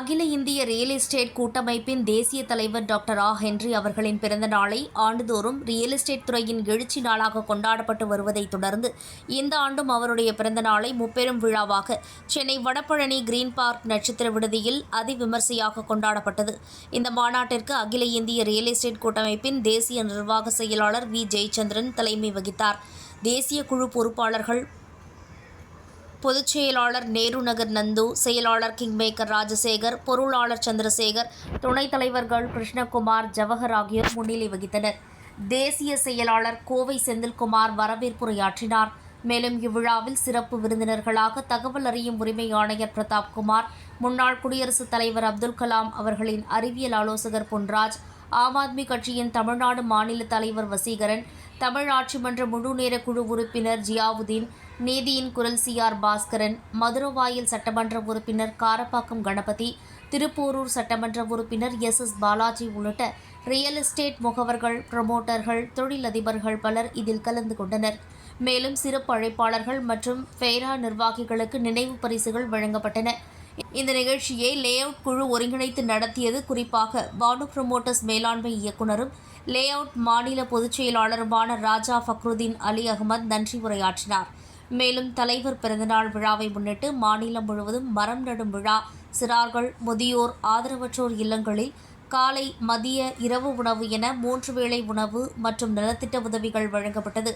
அகில இந்திய real estate கூட்டமைப்பின் தேசிய தலைவர் டாக்டர் ஆ. ஹென்றி அவர்களின் பிறந்த நாளை ஆண்டுதோறும் ரியல் எஸ்டேட் துறையின் எழுச்சி நாளாக கொண்டாடப்பட்டு வருவதைத் தொடர்ந்து இந்த ஆண்டும் அவருடைய பிறந்த நாளை முப்பெரும் விழாவாக சென்னை வடபழனி கிரீன் பார்க் நட்சத்திர விடுதியில் அதிவிமர்சையாக கொண்டாடப்பட்டது. இந்த மாநாட்டிற்கு அகில இந்திய ரியல் எஸ்டேட் கூட்டமைப்பின் தேசிய நிர்வாக செயலாளர் வி. ஜெயச்சந்திரன் தலைமை வகித்தார். தேசிய குழு பொறுப்பாளர்கள் பொதுச் செயலாளர் நேரு நகர் நந்து செயலாளர் கிங்மேக்கர் ராஜசேகர் பொருளாளர் சந்திரசேகர் துணைத் தலைவர்கள் கிருஷ்ணகுமார் ஜவஹர் ஆகியோர் முன்னிலை வகித்தனர். தேசிய செயலாளர் கோவை செந்தில்குமார் வரவேற்புரையாற்றினார். மேலும் இவ்விழாவில் சிறப்பு விருந்தினர்களாக தகவல் அறியும் உரிமை ஆணையர் பிரதாப் குமார் முன்னாள் குடியரசுத் தலைவர் அப்துல் கலாம் அவர்களின் அறிவியல் ஆலோசகர் பொன்ராஜ் ஆம் ஆத்மி கட்சியின் தமிழ்நாடு மாநில தலைவர் வசீகரன் தமிழ் ஆட்சிமன்ற முழுநேர முழு நேர குழு உறுப்பினர் ஜியாவுதீன் நீதியின் குரல் சி ஆர் பாஸ்கரன். மதுரவாயல் சட்டமன்ற உறுப்பினர் காரப்பாக்கம் கணபதி திருப்போரூர் சட்டமன்ற உறுப்பினர் எஸ் எஸ் பாலாஜி உள்ளிட்ட ரியல் எஸ்டேட் முகவர்கள் புரமோட்டர்கள் தொழிலதிபர்கள் பலர் இதில் கலந்து கொண்டனர். மேலும் சிறப்பு அழைப்பாளர்கள் மற்றும் ஃபெய்ரா நிர்வாகிகளுக்கு நினைவு பரிசுகள் வழங்கப்பட்டன. இந்த நிகழ்ச்சியை லே அவுட் குழு ஒருங்கிணைத்து நடத்தியது குறிப்பாக பானு புரமோட்டர்ஸ் மேலாண்மை இயக்குனரும் லே அவுட் மாநில பொதுச் செயலாளருமான ராஜா ஃபக்ருதீன் அலி அகமது நன்றி உரையாற்றினார். மேலும் தலைவர் பிறந்தநாள் விழாவை முன்னிட்டு மாநிலம் முழுவதும் மரம் நடும் விழா சிறார்கள் முதியோர் ஆதரவற்றோர் இல்லங்களில் காலை மதிய இரவு உணவு என மூன்று வேளை உணவு மற்றும் நலத்திட்ட உதவிகள் வழங்கப்பட்டது.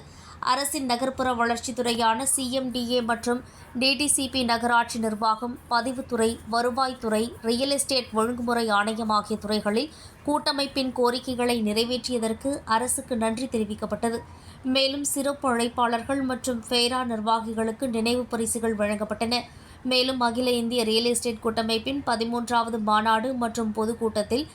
அரசின் நகர்ப்புற வளர்ச்சித்துறையான சிஎம்டிஏ மற்றும் டிடிசிபி நகராட்சி நிர்வாகம் பதிவுத்துறை வருவாய்த்துறை ரியல் எஸ்டேட் ஒழுங்குமுறை ஆணையம் ஆகிய துறைகளில் கூட்டமைப்பின் கோரிக்கைகளை நிறைவேற்றியதற்கு அரசுக்கு நன்றி தெரிவிக்கப்பட்டது. மேலும் சிறப்பு அழைப்பாளர்கள் மற்றும் ஃபேரா நிர்வாகிகளுக்கு நினைவு பரிசுகள் வழங்கப்பட்டன. மேலும் அகில இந்திய ரியல் எஸ்டேட் கூட்டமைப்பின் பதிமூன்றாவது மாநாடு மற்றும் பொதுக்கூட்டத்தில்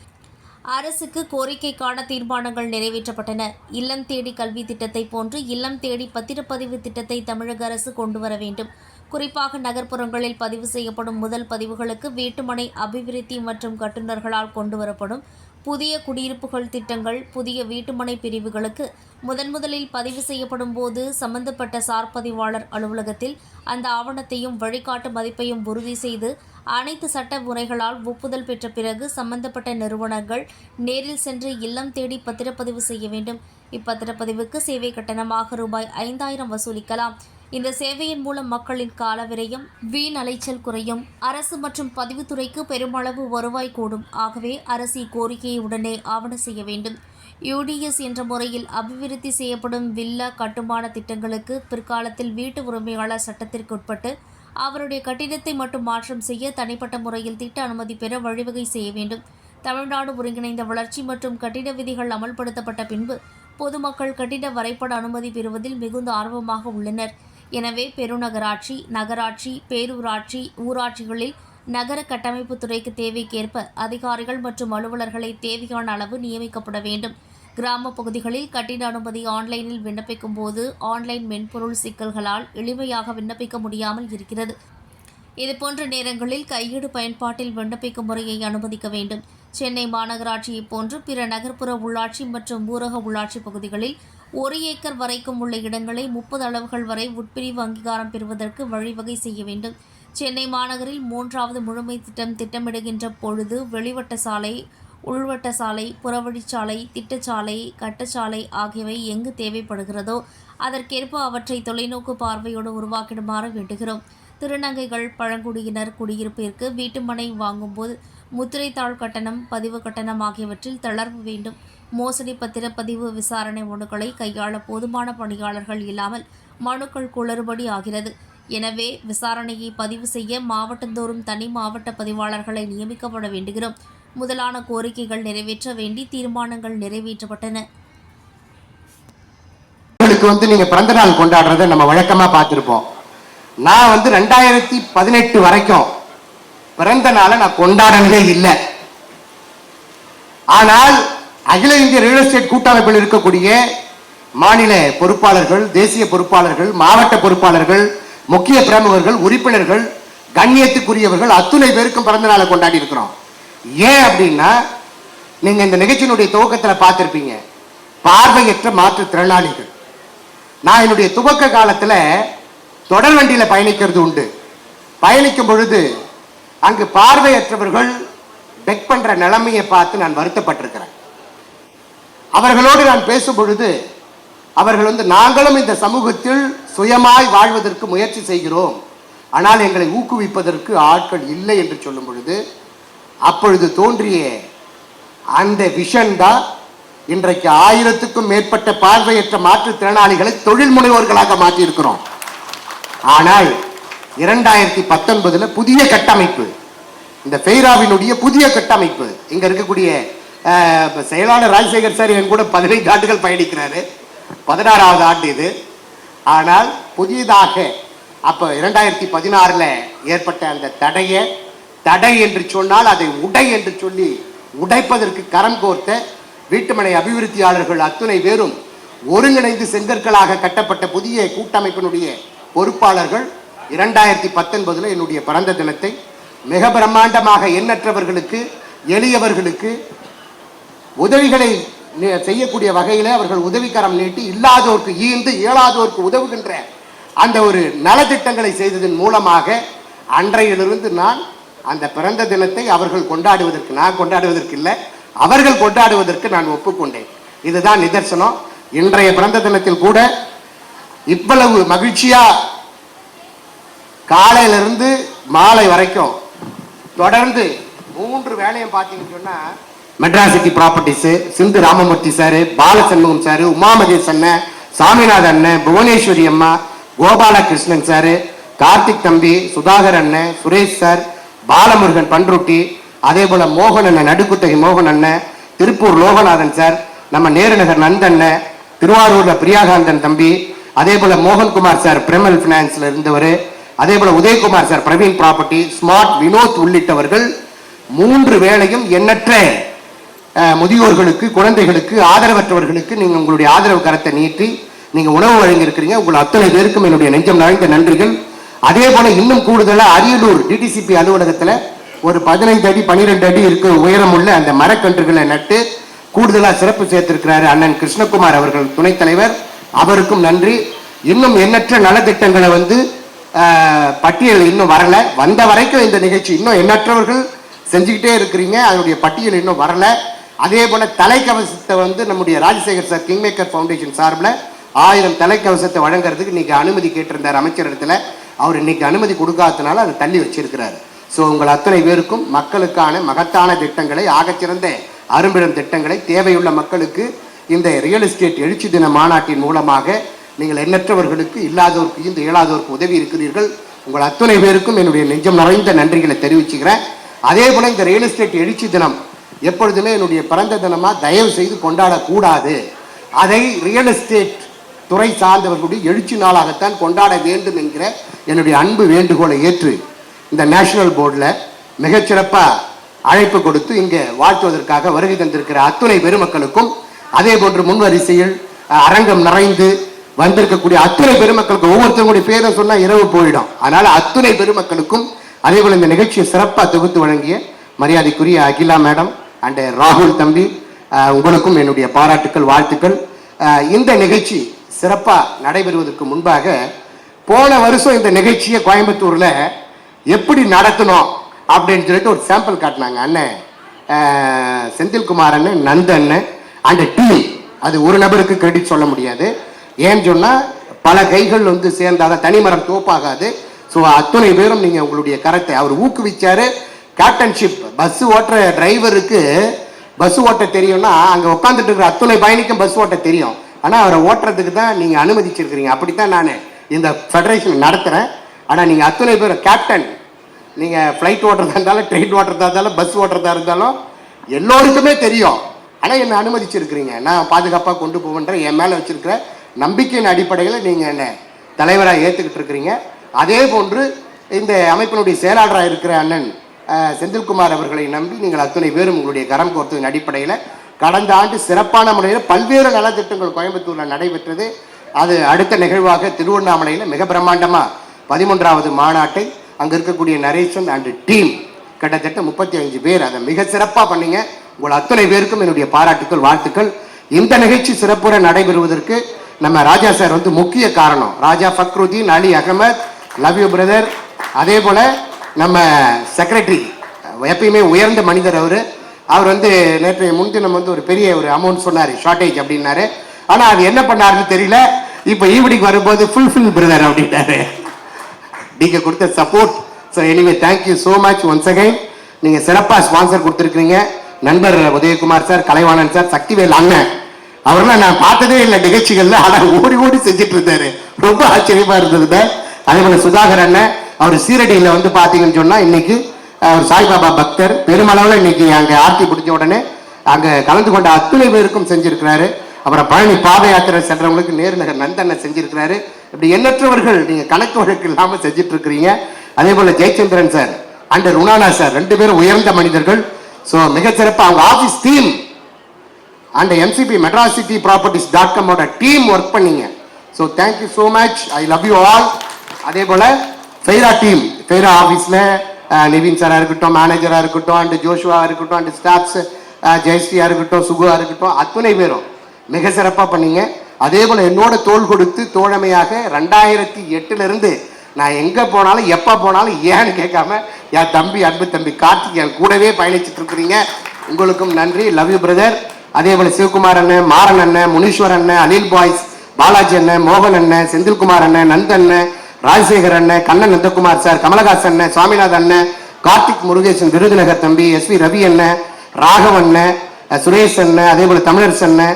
அரசுக்கு கோரிக்கைக்கான தீர்மானங்கள் நிறைவேற்றப்பட்டன. இல்லம் தேடி கல்வி திட்டத்தை போன்று இல்லம் தேடி பத்திரப்பதிவு திட்டத்தை தமிழக அரசு கொண்டு வர வேண்டும். குறிப்பாக நகர்ப்புறங்களில் பதிவு செய்யப்படும் முதல் பதிவுகளுக்கு வீட்டுமனை அபிவிருத்தி மற்றும் கட்டுநர்களால் கொண்டுவரப்படும் புதிய குடியிருப்புகள் திட்டங்கள் புதிய வீட்டுமனை பிரிவுகளுக்கு முதன் முதலில் பதிவு செய்யப்படும் போது சம்பந்தப்பட்ட சார் பதிவாளர் அலுவலகத்தில் அந்த ஆவணத்தையும் வழிகாட்டு மதிப்பையும் உறுதி செய்து அனைத்து சட்ட முறைகளால் ஒப்புதல் பெற்ற பிறகு சம்பந்தப்பட்ட நிறுவனங்கள் நேரில் சென்று இல்லம் தேடி பத்திரப்பதிவு செய்ய வேண்டும். இப்பத்திரப்பதிவுக்கு சேவை கட்டணமாக ரூபாய் ஐந்தாயிரம் வசூலிக்கலாம். இந்த சேவையின் மூலம் மக்களின் காலவிரையும் வீண் அலைச்சல் குறையும். அரசு மற்றும் பதிவுத்துறைக்கு பெருமளவு வருவாய் கூடும். ஆகவே அரசு இக்கோரிக்கையை உடனே ஆவண செய்ய வேண்டும். யூடிஎஸ் என்ற முறையில் அபிவிருத்தி செய்யப்படும் வில்லா கட்டுமான திட்டங்களுக்கு பிற்காலத்தில் வீட்டு உரிமையாளர் சட்டத்திற்கு உட்பட்டு அவருடைய கட்டிடத்தை மட்டும் மாற்றம் செய்ய தனிப்பட்ட முறையில் திட்ட அனுமதி பெற வழிவகை செய்ய வேண்டும். தமிழ்நாடு ஒருங்கிணைந்த வளர்ச்சி மற்றும் கட்டிட விதிகள் அமல்படுத்தப்பட்ட பின்பு பொதுமக்கள் கட்டிட வரைபட அனுமதி பெறுவதில் மிகுந்த ஆர்வமாக உள்ளனர். எனவே பெருநகராட்சி நகராட்சி பேரூராட்சி ஊராட்சிகளில் நகர கட்டமைப்பு துறைக்கு தேவைக்கேற்ப அதிகாரிகள் மற்றும் அலுவலர்களை தேவையான அளவு நியமிக்கப்பட வேண்டும். கிராம பகுதிகளில் கட்டிட அனுமதி ஆன்லைனில் விண்ணப்பிக்கும் போது ஆன்லைன் மென்பொருள் சிக்கல்களால் எளிமையாக விண்ணப்பிக்க முடியாமல் இருக்கிறது. இதுபோன்ற நேரங்களில் கையேடு பயன்பாட்டில் விண்ணப்பிக்கும் முறையை அனுமதிக்க வேண்டும். சென்னை மாநகராட்சியைப் போன்று பிற நகர்ப்புற உள்ளாட்சி மற்றும் ஊரக உள்ளாட்சி பகுதிகளில் ஒரு ஏக்கர் வரைக்கும் உள்ள இடங்களை முப்பது அளவுகள் வரை உட்பிரிவு அங்கீகாரம் பெறுவதற்கு வழிவகை செய்ய வேண்டும். சென்னை மாநகரில் மூன்றாவது முழுமை திட்டம் திட்டமிடுகின்ற பொழுது வெளிவட்ட சாலை உள்வட்ட சாலை புறவழிச்சாலை திட்டச்சாலை கட்டச்சாலை ஆகியவை எங்கு தேவைப்படுகிறதோ அதற்கேற்ப அவற்றை தொலைநோக்கு பார்வையோடு உருவாக்கிடுமாறு வேண்டுகிறோம். திருநங்கைகள் பழங்குடியினர் குடியிருப்பிற்கு வீட்டுமனை வாங்கும்போது முத்திரைத்தாள் கட்டணம் பதிவு கட்டணம் ஆகியவற்றில் தளர்வு வேண்டும். மோசடி பத்திரப்பதிவு விசாரணை மனுக்களை கையாள போதுமான பணியாளர்கள் இல்லாமல் மனுக்கள் குளறுபடி ஆகிறது. எனவே விசாரணையை பதிவு செய்ய மாவட்டந்தோறும் தனி மாவட்ட பதிவாளர்களை நியமிக்கப்பட வேண்டுகிறோம். முதலான கோரிக்கைகள் நிறைவேற்ற வேண்டி தீர்மானங்கள் நிறைவேற்றப்பட்டன. உங்களுக்கு வந்து நீங்க பிறந்த நாள் கொண்டாடுறத நம்ம வழக்கமா பார்த்திருப்போம். நான் வந்து ரெண்டாயிரத்தி பதினெட்டு வரைக்கும் பிறந்த நாளை நான் கொண்டாடினதே இல்லை. ஆனால் அகில இந்திய ரியல் எஸ்டேட் கூட்டமைப்பில் இருக்கக்கூடிய மாநில பொறுப்பாளர்கள் தேசிய பொறுப்பாளர்கள் மாவட்ட பொறுப்பாளர்கள் முக்கிய பிரமுகர்கள் உறுப்பினர்கள் கண்ணியத்துக்குரியவர்கள் அத்துணை பேருக்கும் பிறந்த நாளை கொண்டாடி இருக்கிறோம். ஏன் அப்படின்னா நீங்க இந்த நிகழ்ச்சியினுடைய துவக்கத்தில் பார்த்துருப்பீங்க. பார்வையற்ற மாற்றுத்திறனாளிகள் நான் என்னுடைய துவக்க காலத்தில் தொடர் வண்டியில் பயணிக்கிறது உண்டு. பயணிக்கும் பொழுது அங்கு பார்வையற்றவர்கள் பெக் பண்ற நிலைமையை பார்த்து நான் வருத்தப்பட்டிருக்கிறேன். அவர்களோடு நான் பேசும் பொழுது அவர்கள் வந்து நாங்களும் இந்த சமூகத்தில் சுயமாய் வாழ்வதற்கு முயற்சி செய்கிறோம். ஆனால் எங்களை ஊக்குவிப்பதற்கு ஆட்கள் இல்லை என்று சொல்லும் பொழுது அப்பொழுது தோன்றிய அந்த விஷன் தான் இன்றைக்கு ஆயிரத்துக்கும் மேற்பட்ட பார்வையற்ற மாற்றுத்திறனாளிகளை தொழில் முனைவோர்களாக மாற்றியிருக்கிறோம். ஆனால் இரண்டாயிரத்தி பத்தொன்பதுல புதிய கட்டமைப்பு. இந்த பெய்ராவினுடைய புதிய கட்டமைப்பு. இங்க இருக்கக்கூடிய செயலாளர் ராஜசேகர் சார் என் கூட பதினைந்து ஆண்டுகள் பயணிக்கிறாரு. பதினாறாவது ஆண்டு இது. ஆனால் புதியதாக அப்ப இரண்டாயிரத்தி பதினாறுல ஏற்பட்ட அந்த தடையை தடை என்று சொன்னால் அதை உடை என்று சொல்லி உடைப்பதற்கு கரம் கோர்த்த வீட்டுமனை அபிவிருத்தியாளர்கள் அத்துணை பேரும் ஒருங்கிணைந்து செங்கற்களாக கட்டப்பட்ட புதிய கூட்டமைப்பினுடைய பொறுப்பாளர்கள் இரண்டாயிரத்தி பத்தொன்பதுல என்னுடைய பிறந்த தினத்தை மிக பிரம்மாண்டமாக எண்ணற்றவர்களுக்கு எளியவர்களுக்கு உதவிகளை செய்யக்கூடிய வகையில் அவர்கள் உதவிக்கரம் நீட்டி இல்லாதோருக்கு ஈந்து இயலாதோருக்கு உதவுகின்ற அந்த ஒரு நலத்திட்டங்களை செய்ததன் மூலமாக அன்றையிலிருந்து நான் அந்த பிறந்த தினத்தை அவர்கள் கொண்டாடுவதற்கு நான் கொண்டாடுவதற்கு இல்லை அவர்கள் கொண்டாடுவதற்கு நான் ஒப்புக்கொண்டேன். இதுதான் நிதர்சனம். இன்றைய பிறந்த தினத்தில் கூட இவ்வளவு மகிழ்ச்சியாக காலையிலிருந்து மாலை வரைக்கும் தொடர்ந்து மூன்று வேலையும் பார்த்தீங்கன்னு சொன்னால் Madras city properties Sindhu Ramamurthy sir Balashanmugam sir Umamahesh அண்ணன் சாமிநாதன் அண்ணன் புவனேஸ்வரி அம்மா கோபாலகிருஷ்ணன் சார் கார்த்திக் தம்பி சுதாகர் அண்ணன் சுரேஷ் சார் பாலமுருகன் பன்ருட்டி அதே போல் மோகன் அண்ணன் நடுக்குத்தகை மோகன் அண்ணன் திருப்பூர் லோகநாதன் சார் நம்ம நேருநகர் நந்தண்ணன் திருவாரூரில் பிரியாகாந்தன் தம்பி அதே போல் மோகன்குமார் சார் பிரமல் ஃபினான்ஸில் இருந்தவர் அதே போல Udayakumar sir Praveen property smart Vinod உள்ளிட்டவர்கள் மூன்று வேளையும் எண்ணற்ற முதியோர்களுக்கு குழந்தைகளுக்கு ஆதரவற்றவர்களுக்கு நீங்கள் உங்களுடைய ஆதரவு கரத்தை நீட்டி நீங்கள் உணவு வழங்கியிருக்கிறீங்க. உங்கள் அத்தனை பேருக்கும் என்னுடைய நெஞ்சம் நாழ்ந்த நன்றிகள். அதே போல இன்னும் கூடுதலாக அரியலூர் டிடிசிபி அலுவலகத்தில் ஒரு பதினைந்து அடி பன்னிரெண்டு அடி இருக்க உயரமுள்ள அந்த மரக்கன்றுகளை நட்டு கூடுதலாக சிறப்பு சேர்த்திருக்கிறாரு அண்ணன் கிருஷ்ணகுமார் அவர்கள் துணைத் தலைவர். அவருக்கும் நன்றி. இன்னும் எண்ணற்ற நலத்திட்டங்களை வந்து பட்டியல் இன்னும் வரல. வந்த வரைக்கும் இந்த நிகழ்ச்சி இன்னும் எண்ணற்றவர்கள் செஞ்சுக்கிட்டே இருக்கிறீங்க. அதனுடைய பட்டியல் இன்னும் வரல. அதே போல் தலைக்கவசத்தை வந்து நம்முடைய ராஜசேகர் சார் கிங்மேக்கர் ஃபவுண்டேஷன் சார்பில் ஆயிரம் தலைக்கவசத்தை வழங்குறதுக்கு இன்றைக்கி அனுமதி கேட்டிருந்தார் அமைச்சர் இடத்துல அவர் இன்றைக்கி அனுமதி கொடுக்காததுனால அதை தள்ளி வச்சிருக்கிறார். ஸோ உங்கள் அத்தனை பேருக்கும் மக்களுக்கான மகத்தான திட்டங்களை ஆகச்சிறந்த அரும்பிடம் திட்டங்களை தேவையுள்ள மக்களுக்கு இந்த ரியல் எஸ்டேட் எழுச்சி தின மாநாட்டின் மூலமாக நீங்கள் எண்ணற்றவர்களுக்கு இல்லாதோருக்கு இந்த இயலாதோருக்கு உதவி இருக்கிறீர்கள். உங்கள் அத்தனை பேருக்கும் என்னுடைய நெஞ்சம் நிறைந்த நன்றிகளை தெரிவிச்சுக்கிறேன். அதே போல இந்த ரியல் எஸ்டேட் எழுச்சி தினம் எப்பொழுதுமே என்னுடைய பிறந்த தினமாக தயவு செய்து கொண்டாடக்கூடாது. அதை ரியல் எஸ்டேட் துறை சார்ந்தவர்களுடைய எழுச்சி நாளாகத்தான் கொண்டாட வேண்டும் என்கிற என்னுடைய அன்பு வேண்டுகோளை ஏற்று இந்த நேஷனல் போர்டில் மிகச்சிறப்பாக அழைப்பு கொடுத்து இங்கே வாழ்த்துவதற்காக வருகை தந்திருக்கிற அத்துணை பெருமக்களுக்கும் அதே போன்று முன்வரிசையில் அரங்கம் நிறைந்து வந்திருக்கக்கூடிய அத்துணை பெருமக்களுக்கு ஒவ்வொருத்தருடைய பேரை சொன்னா இரவு போயிடும். அதனால அத்துணை பெருமக்களுக்கும் அதேபோல இந்த நிகழ்ச்சியை சிறப்பாக தொகுத்து வழங்கிய மரியாதைக்குரிய அகிலா மேடம் அண்ட் ராகுல் தம்பி உங்களுக்கும் என்னுடைய பாராட்டுக்கள் வாழ்த்துக்கள். இந்த நிகழ்ச்சி சிறப்பாக நடைபெறுவதற்கு முன்பாக போன வருஷம் இந்த நிகழ்ச்சியை கோயம்புத்தூரில் எப்படி நடத்தணும் அப்படின்னு சொல்லிட்டு ஒரு சாம்பிள் காட்டினாங்க. அண்ணன் செந்தில்குமார் அண்ணன் நந்த அண்ணன் அண்ட் டீம் அது ஒரு நபருக்கு கிரெடிட் சொல்ல முடியாது. ஏன்னு சொன்னால் பல கைகள் வந்து சேர்ந்தாதான் தனிமரம் தோப்பாகாது. ஸோ அத்தனை பேரும் நீங்கள் உங்களுடைய கரத்தை அவர் ஊக்குவிச்சார். கேப்டன்ஷிப் பஸ் ஓட்டுற டிரைவருக்கு பஸ் ஓட்ட தெரியும்னா அங்கே உட்காந்துட்டு இருக்கிற அத்துணை பயணிக்கும் பஸ் ஓட்ட தெரியும். ஆனால் அவரை ஓட்டுறதுக்கு தான் நீங்கள் அனுமதிச்சிருக்கிறீங்க. அப்படித்தான் நான் இந்த ஃபெடரேஷன் நடத்துகிறேன் ஆனால் நீங்கள் அத்துணை பேர் கேப்டன் நீங்கள் ஃப்ளைட் ஓட்டுறதா இருந்தாலும் ட்ரெயின் ஓட்டுறதா இருந்தாலும் பஸ் ஓட்டுறதா இருந்தாலும் எல்லோருக்குமே தெரியும். ஆனால் என்னை அனுமதிச்சிருக்கிறீங்க. நான் பாதுகாப்பாக கொண்டு போவேன்ற என் மேலே வச்சிருக்கிற நம்பிக்கையின் அடிப்படையில் நீங்கள் என்ன தலைவராக ஏற்றுக்கிட்டு இருக்கிறீங்க? அதே போன்று இந்த அமைப்பினுடைய செயலாளராக இருக்கிற அண்ணன் செந்தில்குமார் அவர்களை நம்பி நீங்கள் அத்தனை பேரும் உங்களுடைய கரம் கோர்த்ததின் அடிப்படையில் கடந்த ஆண்டு சிறப்பான முறையில் பல்வேறு நலத்திட்டங்கள் கோயம்புத்தூரில் நடைபெற்றது. அது அடுத்த நிகழ்வாக திருவண்ணாமலையில் மிக பிரம்மாண்டமாக பதிமூன்றாவது மாநாட்டை அங்கே இருக்கக்கூடிய நரேசன் அண்ட் டீம் கிட்டத்தட்ட முப்பத்தி அஞ்சு பேர் அதை மிக சிறப்பாக பண்ணீங்க. உங்கள் அத்தனை பேருக்கும் என்னுடைய பாராட்டுக்கள் வாழ்த்துக்கள். இந்த நிகழ்ச்சி சிறப்புற நடைபெறுவதற்கு நம்ம ராஜா சார் வந்து முக்கிய காரணம். Raja Fakhruddin Ali Ahmed love you brother அதே போல் நம்ம செக்ரட்டரி எப்பயுமே உயர்ந்த மனிதர் அவர். அவர் வந்து நேற்று முன்தினம் வந்து ஒரு பெரிய ஒரு அமௌண்ட் சொன்னார் ஷார்ட்டேஜ் அப்படின்னாரு. ஆனால் அது என்ன பண்ணாருன்னு தெரியல. இப்போ ஈவினிங் வரும்போது ஃபுல்ஃபில் பிரதர் அப்படின்னாரு. நீங்கள் கொடுத்த support so anyway thank you so much once again நீங்கள் சிறப்பாக ஸ்பான்சர் கொடுத்துருக்கீங்க நண்பர் உதயகுமார் சார் கலைவாணன் சார் சக்திவேல் அண்ணன். அவரெல்லாம் நான் பார்த்ததே இல்லை நிகழ்ச்சிகள்ல ஆனா ஓடி ஓடி செஞ்சுட்டு இருந்தாரு ரொம்ப ஆச்சரியமா இருந்தது அதே போல சுதாகர் அண்ணன் அவர் சீரடியில் வந்து பார்த்தீங்கன்னு சொன்னா இன்னைக்கு அவர் சாய்பாபா பக்தர். பெருமளவில் இன்னைக்கு அங்கே ஆர்த்தி பிடிச்ச உடனே அங்கே கலந்து கொண்ட அத்துணை பேருக்கும் செஞ்சிருக்கிறாரு. அப்புறம் பழனி பாத யாத்திரை சென்றவங்களுக்கு நேருநகர் நந்தனை செஞ்சிருக்கிறாரு. இப்படி எண்ணற்றவர்கள் நீங்க கணக்கு வழக்கு இல்லாம செஞ்சுட்டு இருக்கிறீங்க அதே போல ஜெயச்சந்திரன் சார் அண்ட் ருணானா சார் ரெண்டு பேரும் உயர்ந்த மனிதர்கள். ஸோ மிகச்சிறப்பாக அவங்க office team and MCB Madras city properties dot காமோட team work பண்ணீங்க. So thank you so much I love you all அதே போல் ஃபெய்ரா டீம் ஃபெய்ரா ஆஃபீஸில் நிவின் சாராக இருக்கட்டும் மேனேஜராக இருக்கட்டும் அண்ட் ஜோஷுவாக இருக்கட்டும் அண்ட் ஸ்டாஃப்ஸ் ஜெயஸ்ரீயாக இருக்கட்டும் சுகுவாக இருக்கட்டும் அத்துணை பேரும் மிக சிறப்பாக பண்ணீங்க. அதே போல் என்னோட தோல் கொடுத்து தோழமையாக ரெண்டாயிரத்தி எட்டுலேருந்து நான் எங்கே போனாலும் எப்போ போனாலும் ஏன்னு கேட்காம என் தம்பி அன்பு தம்பி கார்த்திக் என் கூடவே பயணிச்சுட்டு இருக்கிறீங்க. உங்களுக்கும் நன்றி. லவ் யூ பிரதர் அதே போல சிவகுமார் அண்ணன் மாறன் அண்ணன் முனீஸ்வர் அண்ணன் அனில் பாய்ஸ் பாலாஜி அண்ணன் மோகன் அண்ணன் செந்தில்குமார் அண்ணன் நந்த் அண்ணன் ராஜசேகர் அண்ணன் கண்ணன் நந்தகுமார் சார் கமலஹாசன் அண்ணன் சுவாமிநாதன் அண்ணன் கார்த்திக் முருகேசன் விருதுநகர் தம்பி எஸ் வி ரவி அண்ணன் ராகவ் அண்ணன் சுரேஷ் அண்ணன் அதே போல தமிழரசு அண்ணன்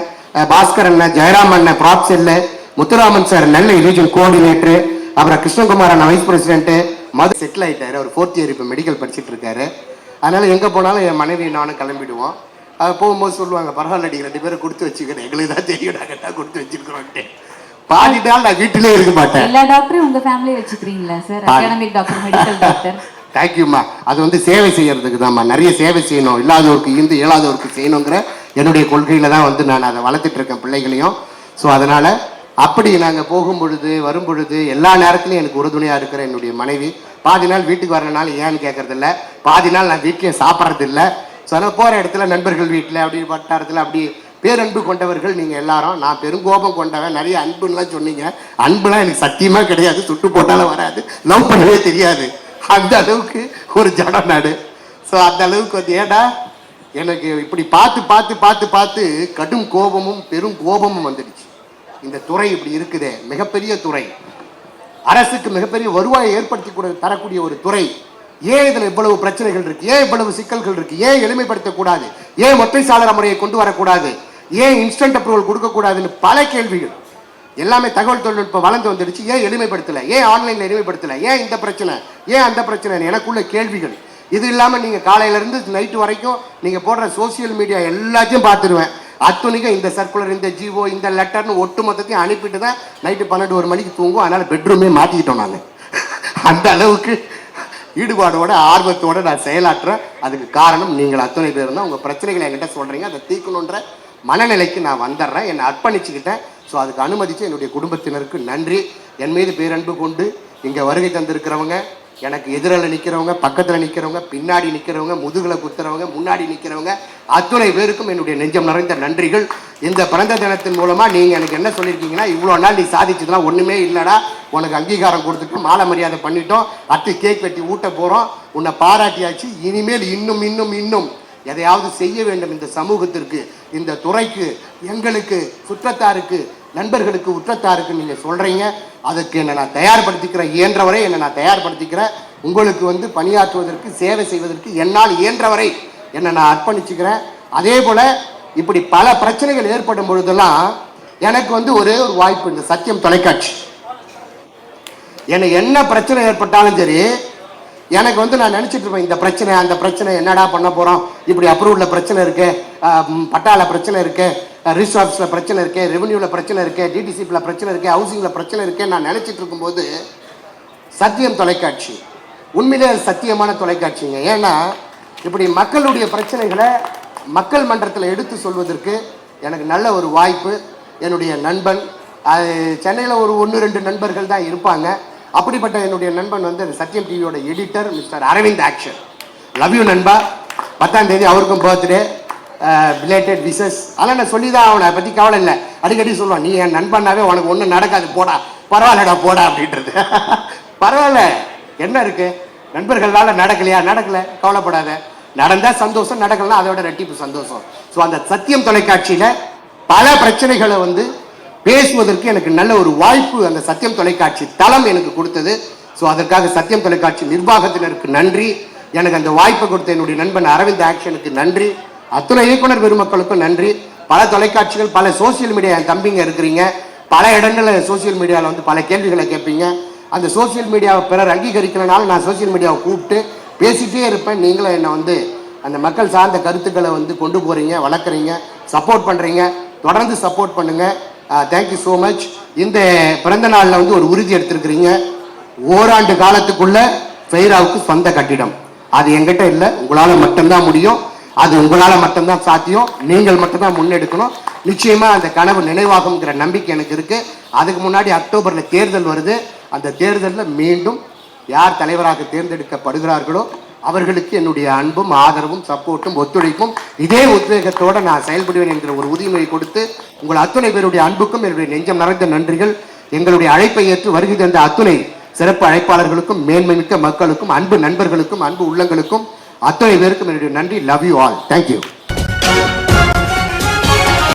பாஸ்கர் அண்ணன் ஜெயராம் அண்ணன் prop sell Muthuraman sir Nellai region coordinator அப்புறம் கிருஷ்ணகுமார் அண்ணன் வைஸ் பிரசிடென்ட்டு மது செட்டில் ஆகிட்டாரு அவர் ஃபோர்த் இயர் இப்போ மெடிக்கல் படிச்சுட்டு இருக்காரு. அதனால எங்கே போனாலும் என் மனைவி நானும் கிளம்பிடுவோம். அது போகும்போது சொல்லுவாங்க பரவாயில்ல நீங்க ரெண்டு பேரும் கொடுத்து வச்சுக்கிறேன். எங்களுக்கு தான் தெரியும் நாங்கள் தான் கொடுத்து வச்சிருக்கிறோன்ட்டு பாதி நாள் நான் வீட்டிலே இருக்க மாட்டேன். எல்லா டாக்டரும் உங்க family வச்சுக்கிறீங்களா sir academic doctor medical doctor தேங்க்யூம்மா அது வந்து சேவை செய்யறதுக்கு தான்மா நிறைய சேவை செய்யணும். இல்லாதவருக்கு இருந்து இயலாதவருக்கு செய்யணுங்கிற என்னுடைய கொள்கையில தான் வந்து நான் அதை வளர்த்துட்டு இருக்கேன் பிள்ளைகளையும். ஸோ அதனால அப்படி நாங்கள் போகும் பொழுது வரும் பொழுது எல்லா நேரத்துலையும் எனக்கு உறுதுணையாக இருக்கிற என்னுடைய மனைவி பாதி நாள் வீட்டுக்கு வரனால ஏன்னு கேட்கறது இல்ல பாதி நாள் நான் வீட்லயே சாப்பிட்றது சில போகிற இடத்துல நண்பர்கள் வீட்டில் அப்படி வட்டாரத்தில் அப்படி பேரன்பு கொண்டவர்கள் நீங்கள் எல்லாரும். நான் பெருங்கோபம் கொண்டவன். நிறைய அன்புலாம் சொன்னீங்க. அன்புலாம் எனக்கு சத்தியமாக கிடையாது. சுட்டு போட்டாலும் வராது. லவ் பண்ணவே தெரியாது. அந்த அளவுக்கு ஒரு ஜட நாடு ஸோ அந்த அளவுக்கு வந்து ஏடா எனக்கு இப்படி பார்த்து பார்த்து பார்த்து பார்த்து கடும் கோபமும் பெரும் கோபமும் வந்துடுச்சு. இந்த துறை இப்படி இருக்குதே. மிகப்பெரிய துறை. அரசுக்கு மிகப்பெரிய வருவாயை ஏற்படுத்தி கூட தரக்கூடிய ஒரு துறை. ஏன் இதில் இவ்வளவு பிரச்சனைகள் இருக்கு? ஏன் இவ்வளவு சிக்கல்கள் இருக்கு? ஏன் எளிமைப்படுத்தக்கூடாது ஏன் ஒற்றை சாளர முறையை கொண்டு வரக்கூடாது? ஏன் இன்ஸ்டன்ட் அப்ரூவல் கொடுக்கக்கூடாதுன்னு பல கேள்விகள். எல்லாமே தகவல் தொழில்நுட்பம் வளர்ந்து வந்துடுச்சு. ஏன் எளிமைப்படுத்தலை? ஏன் ஆன்லைனில் எளிமைப்படுத்தலை? ஏன் இந்த பிரச்சனை? ஏன் அந்த பிரச்சனை எனக்குள்ள கேள்விகள். இது இல்லாமல் நீங்கள் காலையிலேருந்து நைட்டு வரைக்கும் நீங்கள் போடுற சோசியல் மீடியா எல்லாத்தையும் பார்த்துருவேன். அத்துணிக்கும் இந்த சர்க்குலர் இந்த ஜிஓ இந்த லெட்டர்னு ஒட்டு மொத்தத்தையும் அனுப்பிட்டு தான் நைட்டு பன்னெண்டு ஒரு மணிக்கு தூங்கும் அதனால் பெட்ரூமே மாற்றிக்கிட்டோம் நான். அந்த அளவுக்கு ஈடுபாடோட ஆர்வத்தோட நான் செயலாற்றுறேன். அதுக்கு காரணம் நீங்கள் அத்தனை பேர் தான் உங்கள் பிரச்சனைகளை என்கிட்ட சொல்கிறீங்க அதை தீர்க்கணுன்ற மனநிலைக்கு நான் வந்துடுறேன். என்னை அர்ப்பணிச்சுக்கிட்டேன். ஸோ அதுக்கு அனுமதித்து என்னுடைய குடும்பத்தினருக்கு நன்றி. என் மீது பேரன்பு கொண்டு இங்கே வருகை தந்திருக்கிறவங்க எனக்கு எதிரில் நிற்கிறவங்க பக்கத்தில் நிற்கிறவங்க பின்னாடி நிற்கிறவங்க முதுகில் குத்துறவங்க முன்னாடி நிற்கிறவங்க அத்துணை பேருக்கும் என்னுடைய நெஞ்சம் நிறைந்த நன்றிகள். இந்த பிறந்த தினத்தின் மூலமாக நீங்கள் எனக்கு என்ன சொல்லியிருக்கீங்கன்னா இவ்வளோ நாள் நீ சாதிச்சதுலாம் ஒன்றுமே இல்லைடா. உனக்கு அங்கீகாரம் கொடுத்துட்டோம் மாலை மரியாதை பண்ணிட்டோம் அடுத்து கேக் வெட்டி ஊட்ட போகிறோம் உன்னை பாராட்டியாச்சு இனிமேல் இன்னும் இன்னும் இன்னும். எதையாவது செய்ய வேண்டும் இந்த சமூகத்திற்கு இந்த துறைக்கு எங்களுக்கு சுற்றத்தாருக்கு நண்பர்களுக்கு உற்றத்தாருக்கு நீங்கள் சொல்கிறீங்க அதுக்கு என்னை நான் தயார்படுத்திக்கிறேன் இயன்றவரை என்னை நான் தயார்படுத்திக்கிறேன். உங்களுக்கு வந்து பணியாற்றுவதற்கு சேவை செய்வதற்கு என்னால் இயன்றவரை என்னை நான் அர்ப்பணிச்சுக்கிறேன். அதே போல் இப்படி பல பிரச்சனைகள் ஏற்படும் பொழுதெல்லாம் எனக்கு வந்து ஒரே ஒரு வாய்ப்பு இந்த சத்தியம் தொலைக்காட்சி. என்னை என்ன பிரச்சனை ஏற்பட்டாலும் சரி எனக்கு வந்து நான் நினச்சிட்டு இருப்பேன் இந்த பிரச்சனை அந்த பிரச்சனை என்னடா பண்ண போகிறோம் இப்படி அப்ரூவலில் பிரச்சனை இருக்கு பட்டால பிரச்சனை இருக்குது ரிசார்ட்ஸில் பிரச்சனை இருக்கே ரெவன்யூவில் பிரச்சனை இருக்கே டிடிசிபியில் பிரச்சனை இருக்கே ஹவுசிங்கில் பிரச்சனை இருக்கு நான் நினச்சிட்டு இருக்கும்போது சத்தியம் தொலைக்காட்சி. உண்மையிலே அது சத்தியமான தொலைக்காட்சிங்க. ஏன்னா இப்படி மக்களுடைய பிரச்சனைகளை மக்கள் மன்றத்தில் எடுத்து சொல்வதற்கு எனக்கு நல்ல ஒரு வாய்ப்பு. என்னுடைய நண்பன் அது சென்னையில் ஒரு ஒன்று ரெண்டு நண்பர்கள் தான் இருப்பாங்க. அப்படிப்பட்ட என்னுடைய நண்பன் வந்து அந்த சத்தியம் டிவியோட editor mister Aravind action. Love you நண்பா. பத்தாம் தேதி அவருக்கும் பர்த்டே ரிலேட்டட் விசஸ் அதெல்லாம் நான் சொல்லி தான் அவனை பற்றி கவலை இல்லை. அடிக்கடி சொல்லுவான் நீ என் நண்பனாவே உனக்கு ஒன்றும் நடக்காது. போடா. பரவாயில்லடா போடா அப்படின்றது. பரவாயில்ல. என்ன இருக்கு? நண்பர்களால் நடக்கலையா? நடக்கலை. கவலைப்படாத. நடந்தால் சந்தோஷம் நடக்கலாம் அதோட ரெட்டிப்பு சந்தோஷம். ஸோ அந்த சத்தியம் தொலைக்காட்சியில் பல பிரச்சனைகளை வந்து பேசுவதற்கு எனக்கு நல்ல ஒரு வாய்ப்பு அந்த சத்தியம் தொலைக்காட்சி தளம் எனக்கு கொடுத்தது. ஸோ அதற்காக சத்தியம் தொலைக்காட்சி நிர்வாகத்தினருக்கு நன்றி. எனக்கு அந்த வாய்ப்பை கொடுத்த என்னுடைய நண்பன் அரவிந்த் ஆக்ஷனுக்கு நன்றி. அத்துணை இயக்குனர் பெருமக்களுக்கும் நன்றி. பல தொலைக்காட்சிகள் பல சோசியல் மீடியா என் தம்பிங்க இருக்கிறீங்க. பல இடங்களில் சோசியல் மீடியாவில் வந்து பல கேள்விகளை கேட்பீங்க. அந்த சோசியல் மீடியாவை பிறர் அங்கீகரிக்கிறனால நான் சோசியல் மீடியாவை கூப்பிட்டு பேசிகிட்டே இருப்பேன். நீங்களும் என்னை வந்து அந்த மக்கள் சார்ந்த கருத்துக்களை வந்து கொண்டு போகிறீங்க வளர்க்குறீங்க சப்போர்ட் பண்ணுறீங்க தொடர்ந்து சப்போர்ட் பண்ணுங்கள் தேங்க்யூ ஸோ மச் இந்த பிறந்த நாளில் வந்து ஒரு உறுதி எடுத்திருக்கிறீங்க. ஓராண்டு காலத்துக்குள்ளே ஃபெய்ராவுக்கு சொந்த கட்டிடம். அது எங்கிட்ட இல்லை. உங்களால் மட்டும்தான் முடியும். அது உங்களால் மட்டும்தான் சாத்தியம். நீங்கள் மட்டும்தான் முன்னெடுக்கணும். நிச்சயமாக அந்த கனவு நினைவாகுங்கிற நம்பிக்கை எனக்கு இருக்குது அதுக்கு முன்னாடி அக்டோபரில் தேர்தல் வருது. அந்த தேர்தலில் மீண்டும் யார் தலைவராக தேர்ந்தெடுக்கப்படுகிறார்களோ அவர்களுக்கு என்னுடைய அன்பும் ஆதரவும் சப்போர்ட்டும் ஒத்துழைப்பும் இதே உத்வேகத்தோடு நான் செயல்படுவேன் என்கிற ஒரு உறுதிமொழி கொடுத்து உங்கள் அத்துணை பேருடைய அன்புக்கும் என்னுடைய நெஞ்சம் நிறைந்த நன்றிகள். எங்களுடைய அழைப்பை ஏற்று வருகை தந்த அத்துணை சிறப்பு அழைப்பாளர்களுக்கும் மேன்மைமிக்க மக்களுக்கும் அன்பு நண்பர்களுக்கும் அன்பு உள்ளங்களுக்கும் அத்தனை பேருக்கும் என்னுடைய நன்றி. Love you all thank you